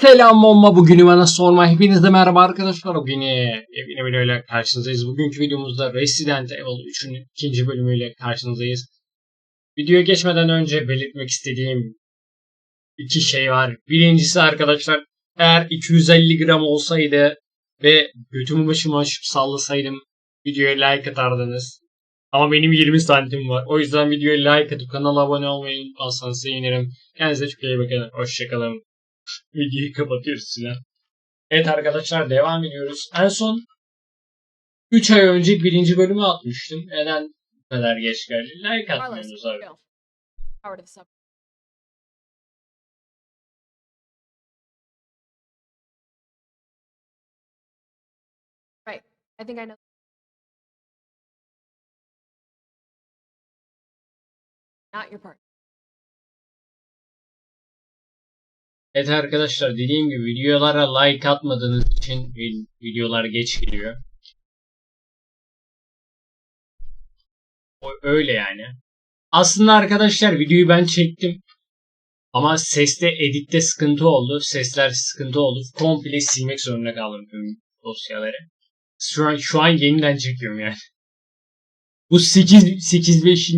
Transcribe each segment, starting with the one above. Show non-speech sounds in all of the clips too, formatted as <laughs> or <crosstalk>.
Selam bomba bugünü bana sorma. Hepinize merhaba arkadaşlar. Bugün yine videoyla karşınızdayız. Bugünkü videomuzda Resident Evil 3'ün ikinci bölümüyle karşınızdayız. Videoya geçmeden önce belirtmek istediğim iki şey var. Birincisi arkadaşlar eğer 250 gram olsaydı ve götümü başıma açıp sallasaydım videoya like atardınız. Ama benim 20 santim var. O yüzden videoya like atıp kanala abone olmayı unutmazsanız sevinirim. Kendinize çok iyi bakın. Hoşçakalın. Videoyu kapatıyoruz Sinan. Evet arkadaşlar devam ediyoruz. En son 3 ay önce birinci bölümü atmıştım. Neden bu kadar geç geldi? Like atmıyorsunuz abi. sub. Right. I think I know. Not your part. Evet arkadaşlar dediğim gibi videolara like atmadığınız için vi- videolar geç geliyor. O öyle yani. Aslında arkadaşlar videoyu ben çektim. Ama seste editte sıkıntı oldu. Sesler sıkıntı oldu. Komple silmek zorunda kaldım tüm dosyaları. Şu an, şu an yeniden çekiyorum yani. Bu 8 8 5.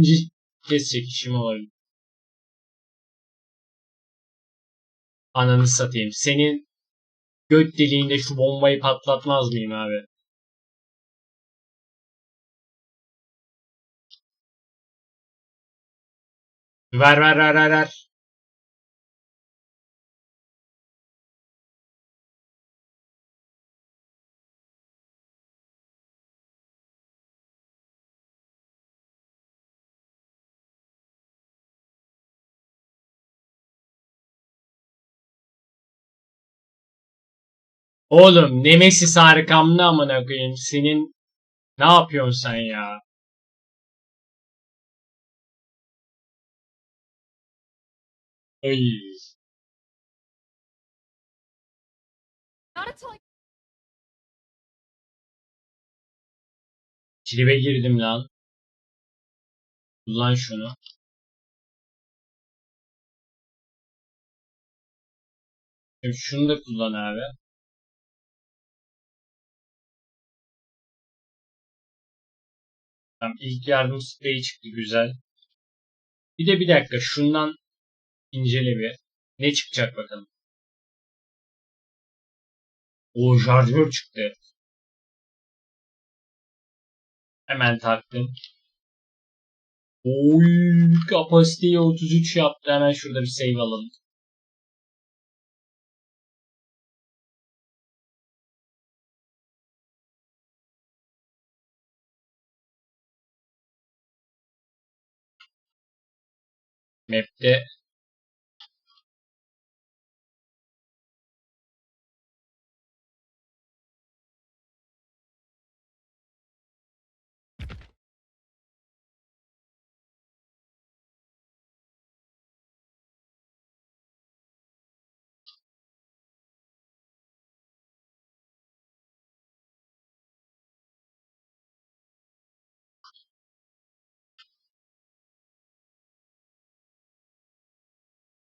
kez çekişim olabilir. Ananı satayım. Senin göt deliğinde şu bombayı patlatmaz mıyım abi? Ver ver ver ver ver. Oğlum Nemesis arkamda amına koyayım. Senin ne yapıyorsun sen ya? Ay. Tribe girdim lan. Kullan şunu. Şimdi şunu da kullan abi. Tamam ilk yardım spreyi çıktı güzel. Bir de bir dakika şundan incele bir. Ne çıkacak bakalım. O şarjör çıktı. Hemen taktım. Oy kapasiteyi 33 yaptı. Hemen şurada bir save alalım. メっ、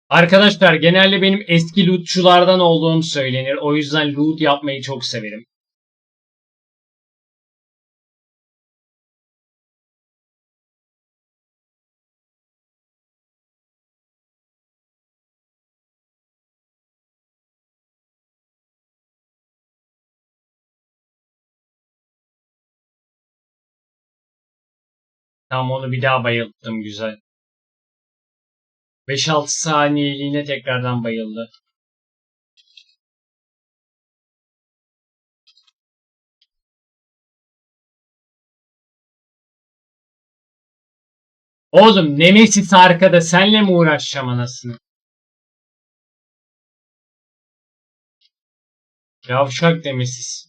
Arkadaşlar genelde benim eski lootçulardan olduğum söylenir. O yüzden loot yapmayı çok severim. Tamam onu bir daha bayılttım güzel. 5-6 saniyeliğine tekrardan bayıldı. Oğlum Nemesis arkada senle mi uğraşacağım anasını? Yavşak Nemesis.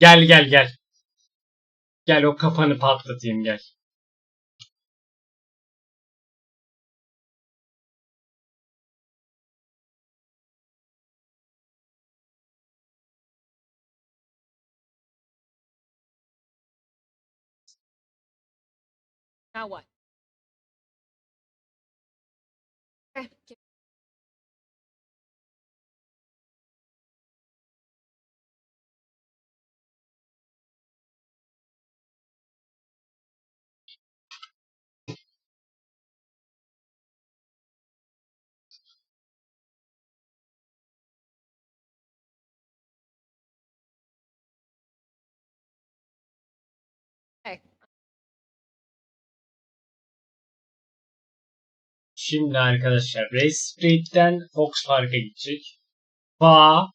Gel gel gel. Gel o kafanı patlatayım gel. now what? Şimdi arkadaşlar Race Fox Park'a gidecek. Fa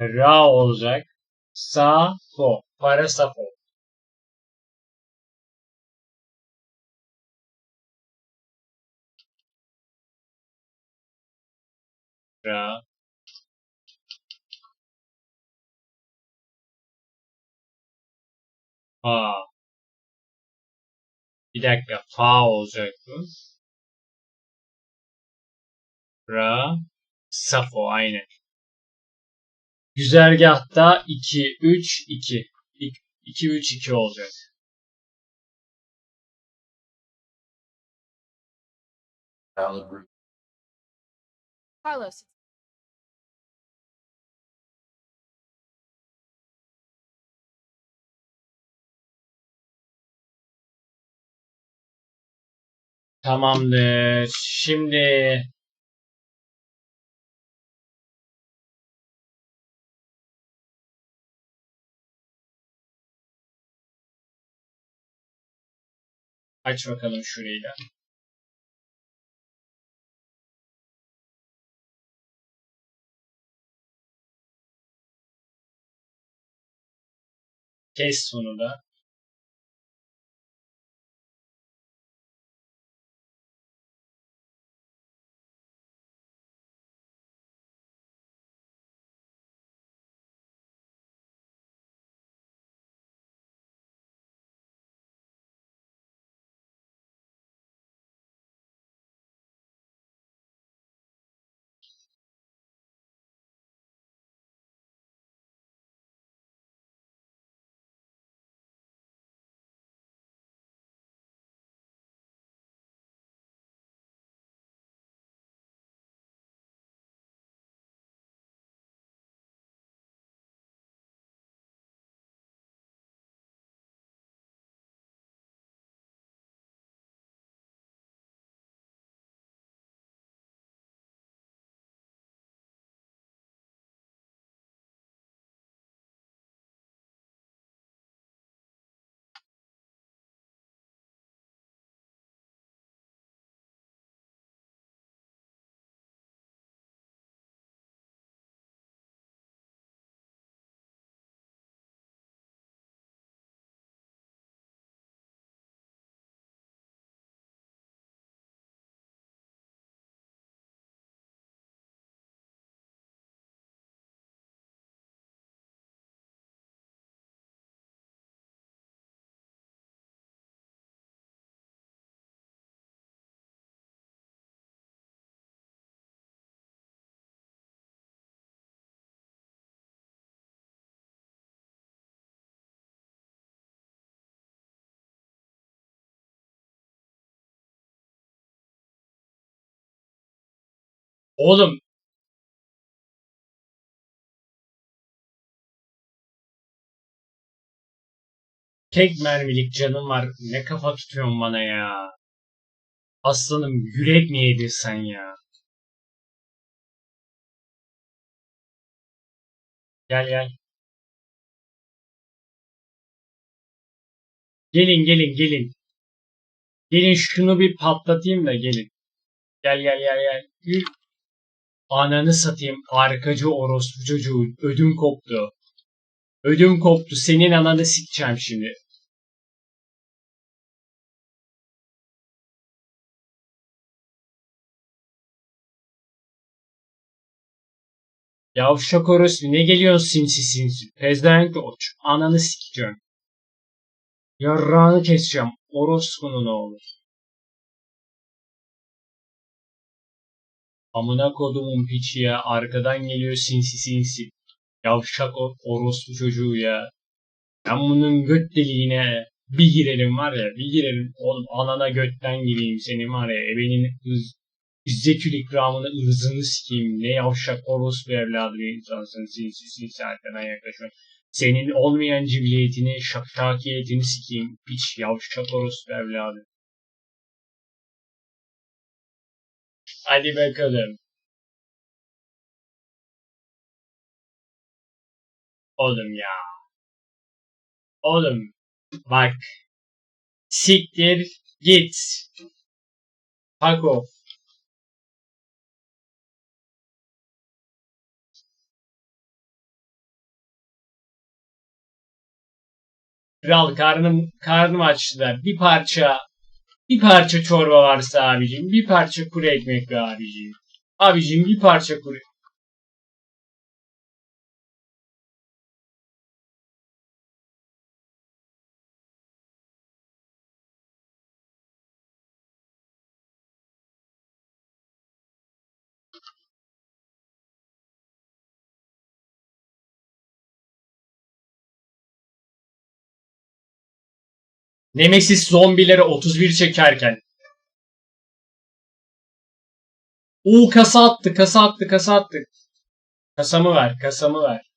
Ra olacak. Sa Fo. Para Safo. Ra Fa Bir dakika Fa olacak bu. Ra Safo aynen. Güzergahta 2 3 2 2 3 2 olacak. Carlos. Tamamdır. Şimdi aç bakalım şurayı da. Kes bunu da. Oğlum tek mermilik canım var. Ne kafa tutuyorsun bana ya? Aslanım yürek mi yedin sen ya? Gel gel. Gelin gelin gelin. Gelin şunu bir patlatayım da gelin. Gel gel gel gel. Ananı satayım arkacı orospu çocuğu. Ödüm koptu. Ödüm koptu. Senin ananı sikeceğim şimdi. Yavşak orospu ne geliyorsun sinsi sinsi. Pezdenk oç. Ananı sikeceğim. Yarrağını keseceğim. Orospunun oğlu. Amına kodumun piçi ya. Arkadan geliyor sinsi sinsi. Yavşak o orospu çocuğu ya. Ben bunun göt deliğine bir girelim var ya. Bir girelim. Oğlum anana götten gireyim senin var ya. Ebenin ız, İzzetül ikramını ırzını sikeyim. Ne yavşak orospu evladı bir insansın. Sinsi sinsi arkadan yaklaşıyorsun. Senin olmayan cibiliyetini, şakşakiyetini sikeyim. Piç yavşak orospu evladı. Hadi bakalım. Oğlum ya. Oğlum. Bak. Siktir git. Paco. Kral karnım karnım açtı. Bir parça bir parça çorba varsa abicim, bir parça kuru ekmek be abicim. Abicim bir parça kuru. Nemesis zombileri 31 çekerken. Oo kasa attı, kasa attı, kasa attı. Kasamı ver, kasamı ver.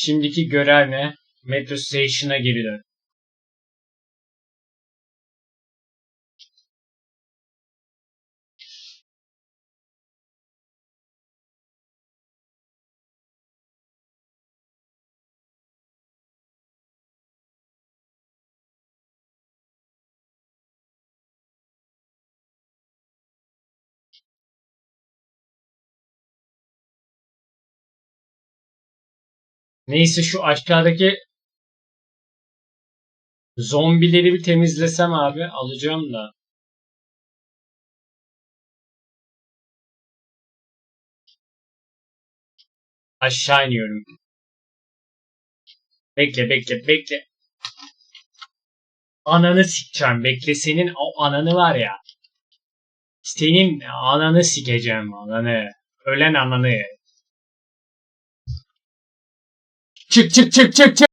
Şimdiki görev ne? Metro Station'a geri dön. Neyse şu aşağıdaki zombileri bir temizlesem abi alacağım da. Aşağı iniyorum. Bekle bekle bekle. Ananı sikeceğim. Bekle senin o ananı var ya. Senin ananı sikeceğim ananı. Ölen ananı. Çık çık çık çık çık.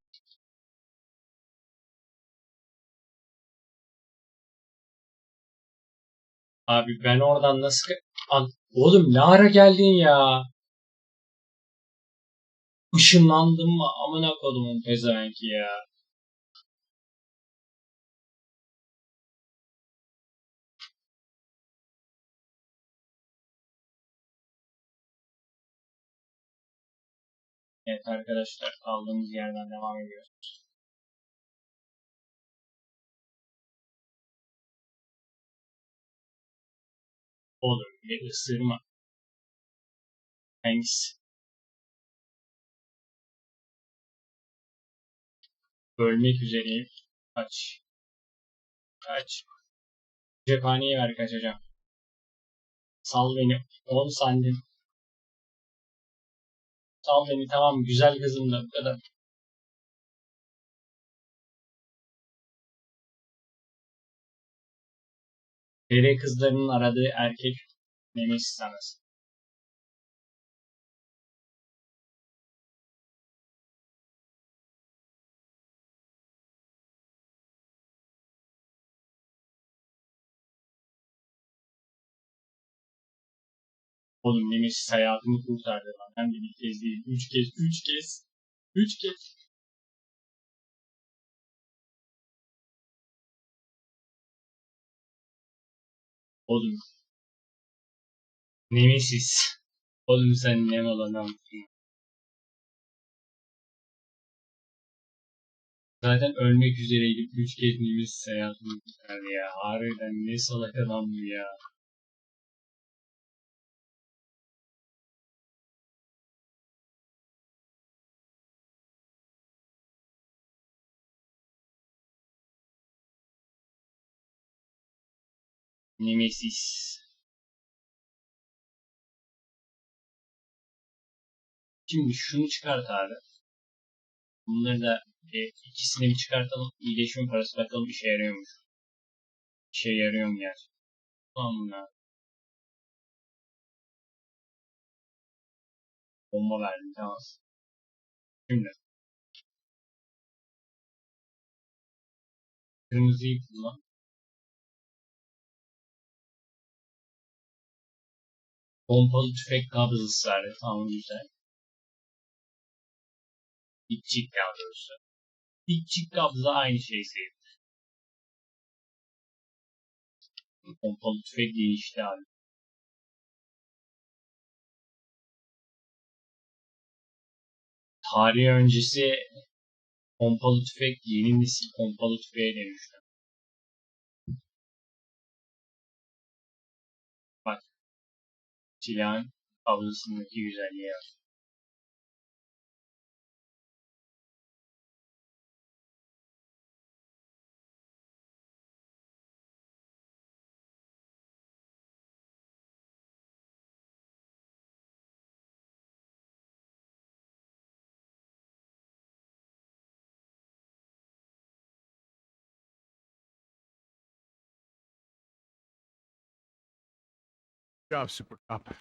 Abi ben oradan nasıl... An Oğlum ne ara geldin ya? Işınlandım mı? Amına kodumun pezevenki ya. Evet arkadaşlar kaldığımız yerden devam ediyoruz. Olur bir ısırma. Hangisi? Ölmek üzereyim. Kaç. Kaç. Cephaneyi ver kaçacağım. Sal beni. 10 santim. Sal beni tamam güzel kızım da kadar. Dere kızlarının aradığı erkek Nemesis sanırsın. Oğlum Nemesis hayatımı kurtardı lan. Hem de bir kez değil. Üç kez, üç kez. Üç kez. Oğlum. Nemesis. Oğlum sen ne mal adamsın. Zaten ölmek üzereydim. Üç kez Nemesis hayatımı kurtardı ya. Harbiden ne salak adam bu ya. Nemesis. Şimdi şunu çıkart abi. Bunları da e, ikisini bir çıkartalım. İyileşme parası bakalım işe yarıyormuş. İşe yarıyor mu yer? Sonra bomba verdim tamam. Şimdi kırmızıyı kullan. Pompalı tüfek kabzası verdi. Tamam güzel. Dipçik daha doğrusu. Kabza aynı şey sayılır. Pompalı tüfek değişti abi. Tarih öncesi pompalı tüfek yeni nesil pompalı tüfeğe dönüştü. Silahın kabzasındaki güzelliğe bak. Job, Super Cop.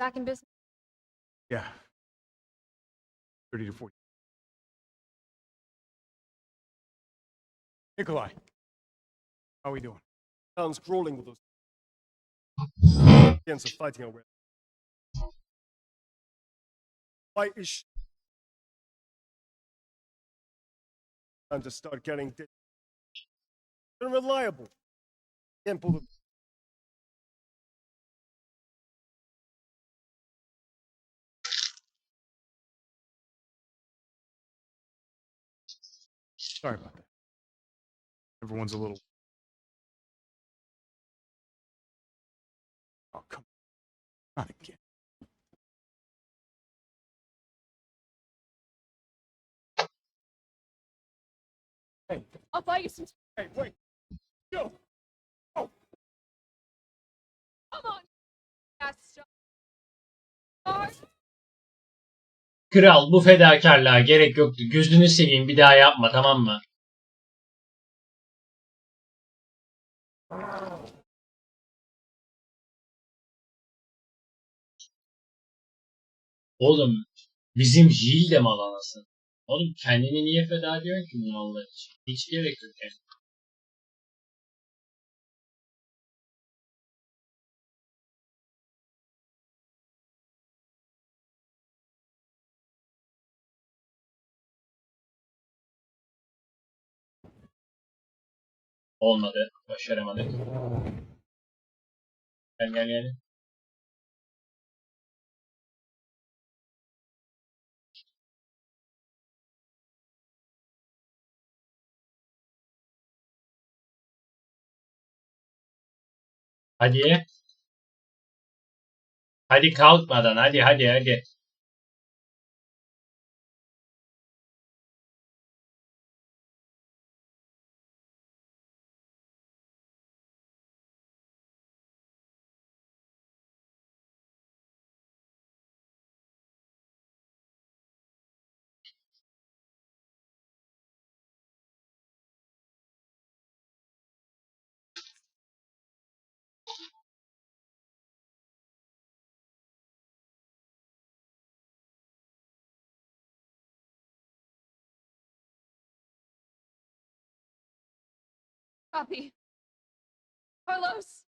Back in business. Yeah. 30 to 40. Nikolai, how are we doing? Town's crawling with us. Against are fighting our way. Why is she? Time to start getting di- unreliable. Can't pull the Sorry about that. Everyone's a little. Oh, come on. <laughs> Not again. Hey, I'll buy you some. hey, wait. Yo! Oh. Come on. That's Stars. Kral bu fedakarlığa gerek yoktu. Gözünü seveyim bir daha yapma tamam mı? Oğlum bizim Jill de mal anasın. Oğlum kendini niye feda ediyorsun ki bu mallar için? Hiç gerek yok yani. Olmadı. Başaramadık. Gel gel gel. Hadi. Hadi kalkmadan hadi hadi hadi. Copy. Carlos.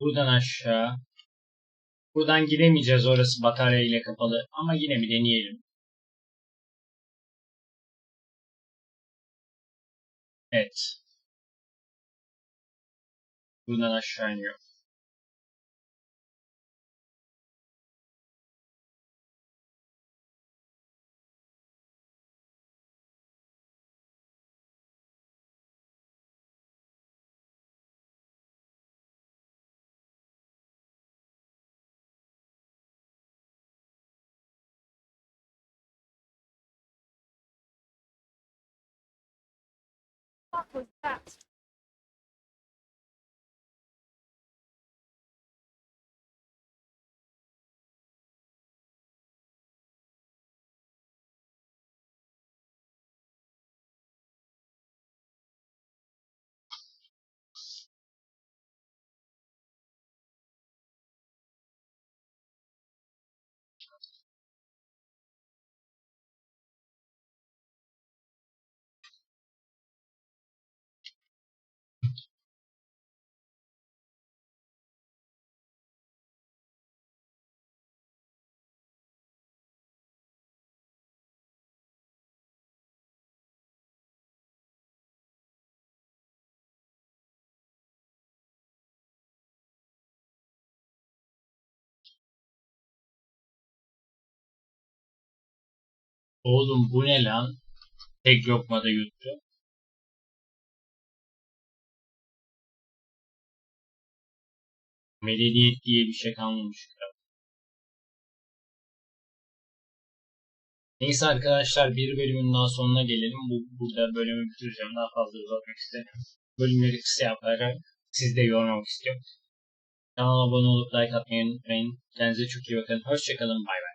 Buradan aşağı. Buradan giremeyeceğiz orası batarya ile kapalı. Ama yine bir deneyelim. Evet. Buradan aşağı iniyor. Was that? Oğlum bu ne lan? Tek lokmada yuttu. Medeniyet diye bir şey kalmamış. Neyse arkadaşlar bir bölümün daha sonuna gelelim. Bu, burada bölümü bitireceğim. Daha fazla uzatmak istemiyorum. Bölümleri kısa yaparak siz de yormak istiyorum. Kanala abone olup like atmayı unutmayın. Kendinize çok iyi bakın. Hoşçakalın. Bay bay.